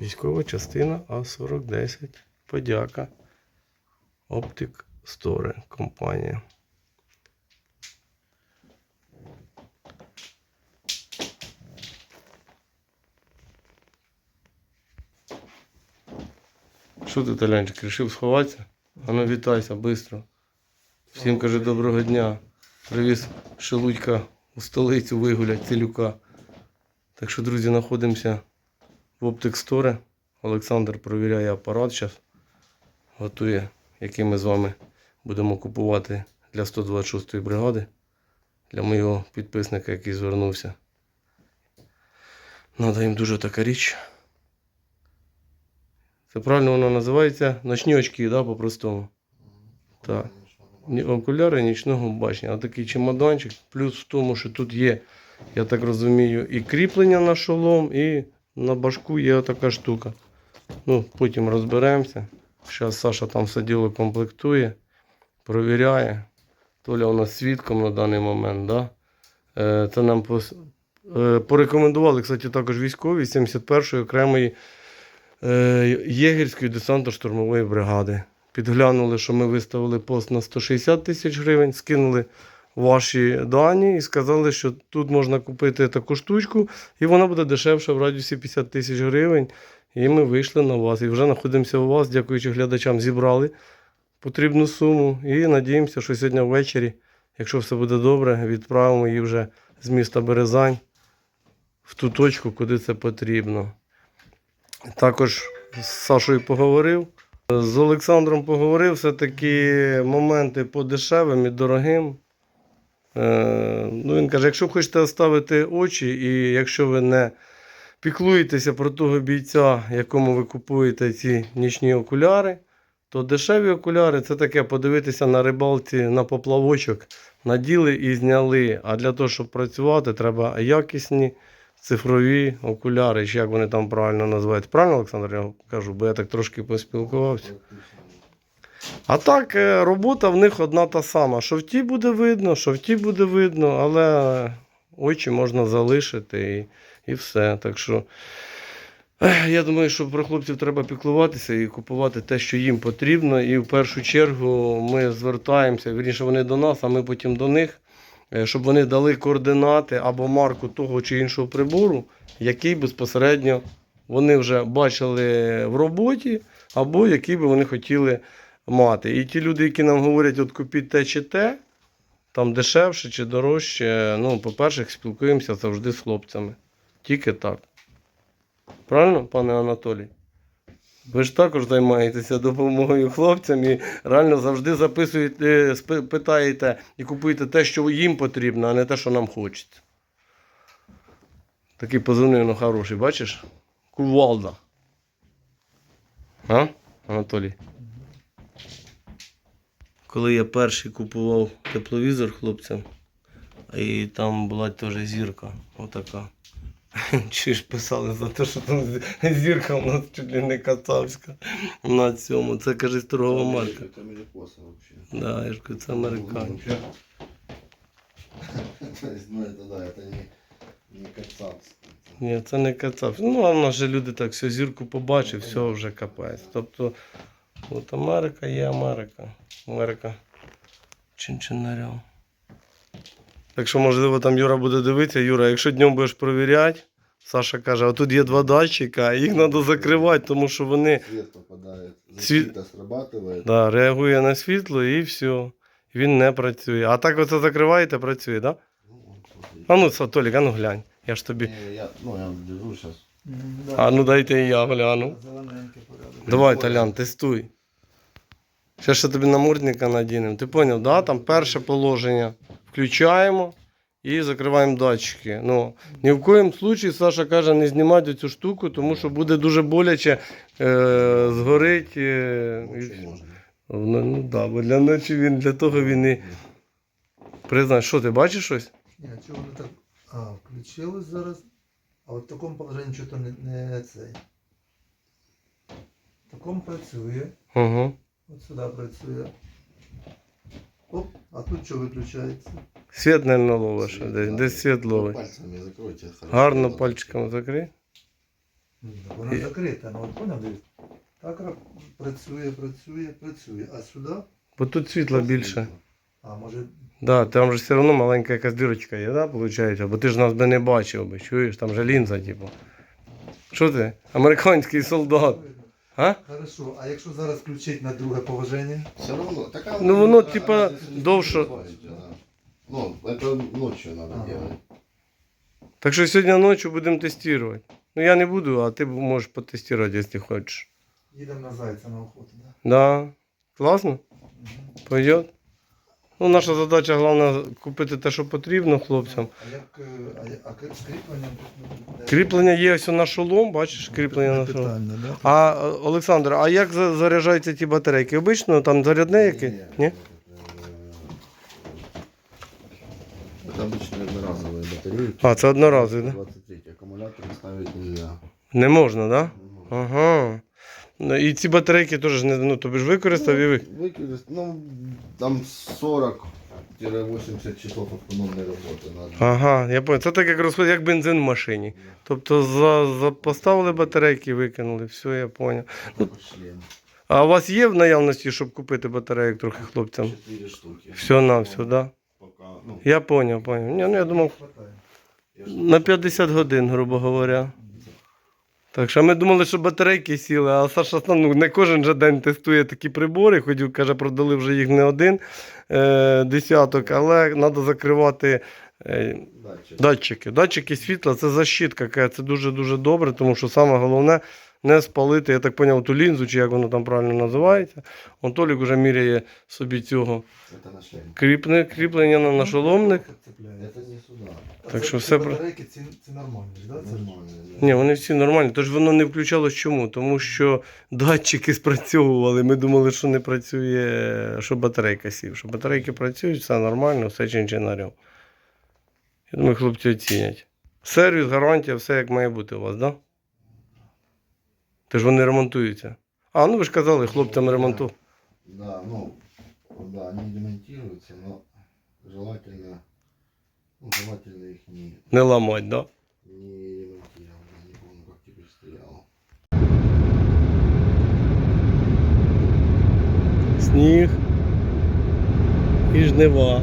Військова частина А4010. Подяка. Оптик Store компанія. Що ти, Талянчик, рішив сховатися? А ну вітайся, швидко. Всім каже доброго дня. Привіз шелудька у столицю вигулять целюка. Так що, друзі, знаходимося в Store. Олександр провіряє апарат зараз. Готує, який ми з вами будемо купувати для 126-ї бригади. Для моєго підписника, який звернувся. Надо їм дуже така річ. Це правильно воно називається ночні очки, да, по-простому. Так. Окуляри нічного бачення. А такий чемоданчик. Плюс в тому, що тут є, я так розумію, і кріплення на шолом, і на башку є така штука. Ну, потім розберемося. Зараз Саша там все діло комплектує, провіряє. Толя у нас свідком на даний момент. Да? Е, Це нам пос... е, порекомендували, кстати, також військові 71-ї окремої е, єгерської десантно-штурмової бригади. Підглянули, що ми виставили пост на 160 тисяч гривень, скинули ваші дані і сказали, що тут можна купити таку штучку, і вона буде дешевша в радіусі 50 тисяч гривень. І ми вийшли на вас. І вже знаходимося у вас, дякуючи глядачам, зібрали потрібну суму. І надіємося, що сьогодні ввечері, якщо все буде добре, відправимо її вже з міста Березань в ту точку, куди це потрібно. Також з Сашою поговорив. З Олександром поговорив, все-таки моменти по дешевим і дорогим. Е, ну, він каже, якщо хочете оставити очі, і якщо ви не піклуєтеся про того бійця, якому ви купуєте ці нічні окуляри, то дешеві окуляри це таке подивитися на рибалці на поплавочок, наділи і зняли. А для того, щоб працювати, треба якісні цифрові окуляри, чи як вони там правильно називають. Правильно, Олександр, я кажу, бо я так трошки поспілкувався. А так, е, робота в них одна та сама. Що в тій буде видно, що в тій буде видно, але очі можна залишити і, і все. Так що я думаю, що про хлопців треба піклуватися і купувати те, що їм потрібно. І в першу чергу ми звертаємося, вірніше вони до нас, а ми потім до них, е, щоб вони дали координати або марку того чи іншого прибору, який безпосередньо вони вже бачили в роботі, або який би вони хотіли мати. І ті люди, які нам говорять, от купіть те чи те, там дешевше чи дорожче, ну, по-перше, спілкуємося завжди з хлопцями. Тільки так. Правильно, пане Анатолій? Ви ж також займаєтеся допомогою хлопцям і реально завжди записуєте, питаєте і купуєте те, що їм потрібно, а не те, що нам хочеться. Такий позивний, ну хороший, бачиш? Кувалда. А, Анатолій? Коли я перший купував тепловізор хлопцям, і там була теж зірка, отака. Чи ж писали за те, що там з- зірка у нас чуть ли не кацапська на цьому. Це каже торгова марка. Это америкосы вообще. Да, я ж кажу, це американці. То есть, ну это да, это не, не кацапский. Ні, це не кацап. Ну, а в нас же люди так все зірку побачив, все вже капець. Тобто, от Америка є Америка. Америка чинчинарям. Так що, можливо, там Юра буде дивитися. Юра, якщо днем будеш провіряти, Саша каже, а тут є два датчика, їх треба закривати, тому що вони Свет попадает, Свет- защита срабатывает. да, реагує на світло і все. Він не працює. А так оце закриваєте, працює, так? Да? А ну, Толік, а ну глянь. Я ж тобі. Не, я, ну я сейчас. А ну дайте і я гляну. Зелененький. Давай, Толян, тестуй. Ще ще тобі намордника надінемо. Ти зрозумів, да? Там перше положення. Включаємо і закриваємо датчики. Ну, ні в коїм случаї Саша каже, не знімати цю штуку, тому що буде дуже боляче е, згорить. Е, ну, ну да, бо для ночі він для того він і признай, що ти бачиш щось? Ні, чого вони так. А, включилось зараз. А от в такому положенні чого то не, не цей. В такому працює. Угу. От сюди працює. Оп, а тут що виключається? Світ не ловиш, десь, да. десь світ Ну, ловить. Пальцами закройте. Гарно пальчиком закрий. Так Вона І- закрита, ну от поняв, дивись. Так працює, працює, працює. А сюди, Бо тут світла більше. а може Да, там же все одно маленька якась дирочка є, да, виходить? Бо ти ж нас би не бачив би, чуєш, там же лінза, типу. Що ти? Американський солдат. А? Хорошо, а якщо зараз включити на друге положення? Все равно. Така, Ну, воно, типа, довше. Ну, это ночью надо Ага. делать. Так що сьогодні ночі будемо тестувати. Ну я не буду, а ти можеш потестувати, якщо хочеш. Їдемо на зайця на охоту, да? Да. Класно? Угу. Пойдет? Ну, наша задача головне купити те, що потрібно хлопцям. А як е, а, я- а кр- з кріпленням тут не- Кріплення є ось на шолом, бачиш, кріплення на шолом. Питання, да? А е, Олександр, а як за- заряджаються ті батарейки? Обично там зарядне яке? Ні? Это обычные одноразовые батареи. А, це одноразові, да? 23 аккумулятор ставить нельзя. Не можна, так? Да? Ну, Ага. Ну, і ці батарейки теж не ну, тобі ж використав і ви. выкидывать, ну, там 40-80 часов автономной работы надо. Ага, я понял. Це так як розход, як бензин в машині. Тобто за, за поставили батарейки, викинули, все, я понял. Такой член. А у вас є в наявності, щоб купити батарейок трохи хлопцям? 4 штуки. Все на все, да? Пока, ну, Я понял, понял. Ні, ну я думав, Хватає. я ж- на 50 годин, грубо говоря. Так що ми думали, що батарейки сіли, а Саша ну, не кожен же день тестує такі прибори. хоч каже, продали вже їх не один е, десяток, але треба закривати. Е, датчики. Датчики. Датчики світла це защитка, це дуже-дуже добре, тому що саме головне не спалити, я так поняв, ту лінзу, чи як воно там правильно називається. Он Толік вже міряє собі цього кріпне, кріплення на нашоломник. А Так що все про- нормальні, да. Ні, вони всі нормальні. Тож воно не включалось чому? Тому що датчики спрацьовували. Ми думали, що не працює, що батарейка сів. Що батарейки працюють, все нормально, все чинчинарем. Я думаю, хлопці оцінять. Сервіс, гарантія, все як має бути у вас, так? Да? Тож вони ремонтуються. А, ну ви ж казали, хлопцям ремонту. Да, ну, да, они демонтируются, но желательно, ну, желательно их не, Не ламать, да? не ремонтировать. Я не помню, как теперь стояло. Сніг і жнива.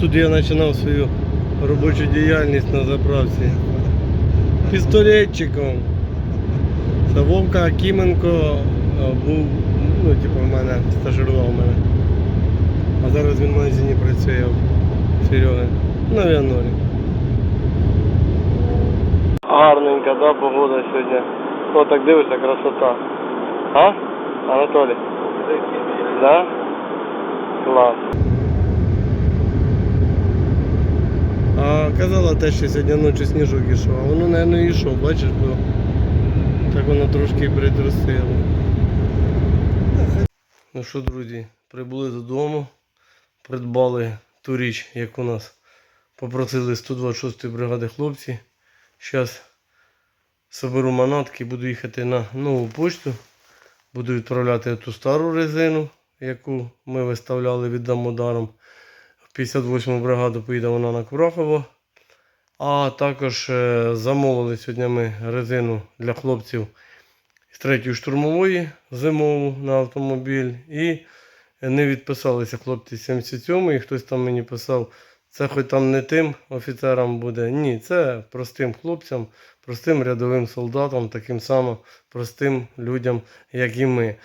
Тут я починав свою робочу діяльність на заправці. Пістолетчиком. Це Вовка Акіменко е, був, ну, типу, в мене стажирував мене. А зараз він в магазині працює в Сереги. На Віанорі. Гарненька, да, погода сьогодні. О, так дивишся, красота. А? Анатолій? Да? Клас. Казала те, що сьогодні ночі сніжок ішов, а воно, мабуть, йшов, бачиш, бо так воно трошки притрусило. Ну що, друзі, прибули додому, придбали ту річ, як у нас попросили 126-ї бригади хлопці. Зараз соберу манатки, буду їхати на нову почту. Буду відправляти ту стару резину, яку ми виставляли віддамо даром. В 58-му бригаду поїде вона на Курахово. А також е, замовили сьогодні ми резину для хлопців з 3-ї штурмової зимову на автомобіль. І не відписалися хлопці з 77-ї. Хтось там мені писав, це хоч там не тим офіцерам буде. Ні, це простим хлопцям, простим рядовим солдатам, таким самим простим людям, як і ми.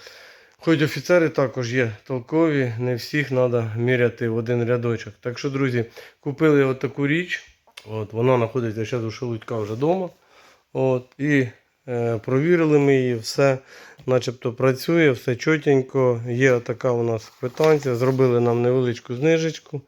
Хоч офіцери також є толкові, не всіх треба міряти в один рядочок. Так що, друзі, купили от таку річ. От, вона знаходиться зараз у Шелудька вже вдома. От, і е, провірили ми її, все начебто працює, все чотенько. Є така у нас квитанція. Зробили нам невеличку знижечку.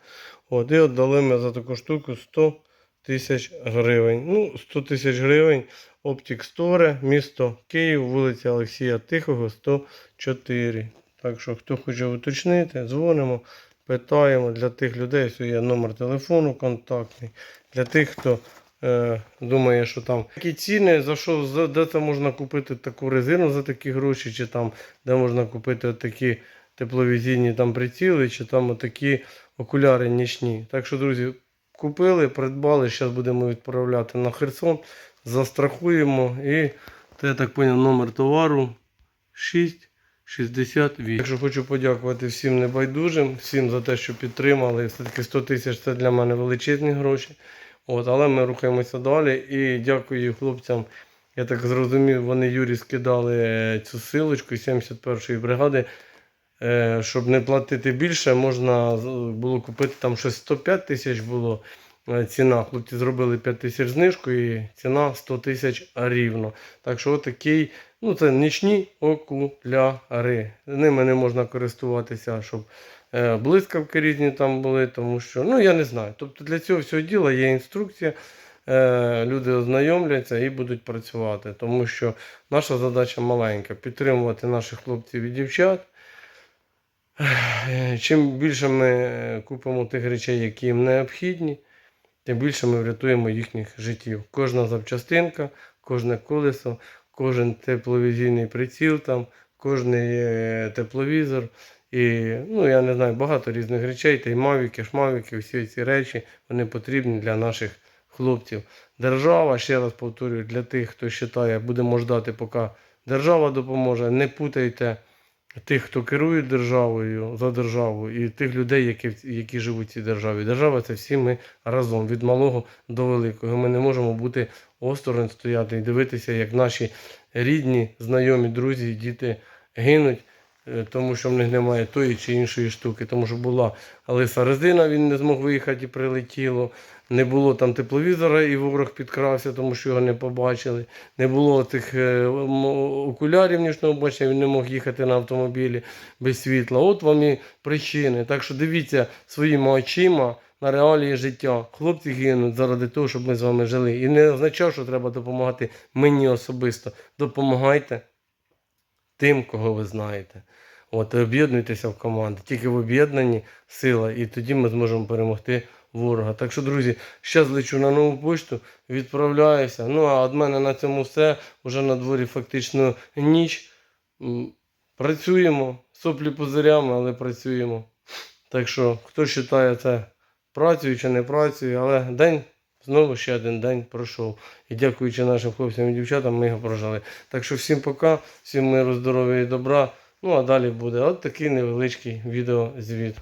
От, і от дали ми за таку штуку 100 тисяч гривень. Ну, 100 тисяч гривень. Оптік Сторе, місто Київ, вулиця Олексія Тихого, 104. Так що, хто хоче уточнити, дзвонимо, питаємо для тих людей, що є номер телефону контактний. Для тих, хто е, думає, що там які ціни, за що, за, де це можна купити таку резину за такі гроші, чи там де можна купити такі тепловізійні там приціли, чи там отакі окуляри нічні. Так що, друзі, купили, придбали, зараз будемо відправляти на Херсон, застрахуємо і, то я так зрозумів, номер товару 6. 68. Якщо хочу подякувати всім небайдужим, всім за те, що підтримали. Все-таки 100 тисяч це для мене величезні гроші. От, але ми рухаємося далі. І дякую хлопцям. Я так зрозумів, вони Юрі скидали е, цю силочку 71-ї бригади. Е, Щоб не платити більше, можна було купити там щось 105 тисяч було ціна. Хлопці зробили 5 тисяч знижку і ціна 100 тисяч рівно. Так що отакий, ну це нічні окуляри. Ними не можна користуватися, щоб е, блискавки різні там були, тому що, ну я не знаю. Тобто для цього всього діла є інструкція. Е, Люди ознайомляться і будуть працювати, тому що наша задача маленька підтримувати наших хлопців і дівчат. Е, Чим більше ми е, купимо тих речей, які їм необхідні, тим більше ми врятуємо їхніх життів. Кожна запчастинка, кожне колесо, кожен тепловізійний приціл, там, кожний е, тепловізор. І, ну, я не знаю, багато різних речей, та й мавіки, шмавіки, всі ці речі вони потрібні для наших хлопців. Держава, ще раз повторюю, для тих, хто вважає, будемо ждати, поки держава допоможе. Не путайте тих, хто керує державою за державу, і тих людей, які, які живуть в цій державі. Держава це всі ми разом, від малого до великого. Ми не можемо бути осторонь стояти і дивитися, як наші рідні, знайомі, друзі, діти гинуть. Е, Тому що в них немає тої чи іншої штуки, тому що була лиса резина, він не змог виїхати і прилетіло. Не було там тепловізора, і ворог підкрався, тому що його не побачили. Не було тих е, окулярів нічного бачення, він не мог їхати на автомобілі без світла. От вам і причини. Так що дивіться своїми очима на реалії життя. Хлопці гинуть заради того, щоб ми з вами жили. І не означає, що треба допомагати мені особисто. Допомагайте тим, кого ви знаєте. От, і об'єднуйтеся в команди. Тільки в об'єднанні сила, і тоді ми зможемо перемогти ворога. Так що, друзі, зараз лечу на нову почту, відправляюся. Ну а від мене на цьому все. Уже на дворі фактично ніч. Працюємо, соплі пузирями, але працюємо. Так що, хто вважає це працею чи не працею, але день. Знову ще один день пройшов. І дякуючи нашим хлопцям і дівчатам, ми його прожили. Так що всім пока, всім миру, здоров'я і добра. Ну а далі буде от такий невеличкий відеозвіт.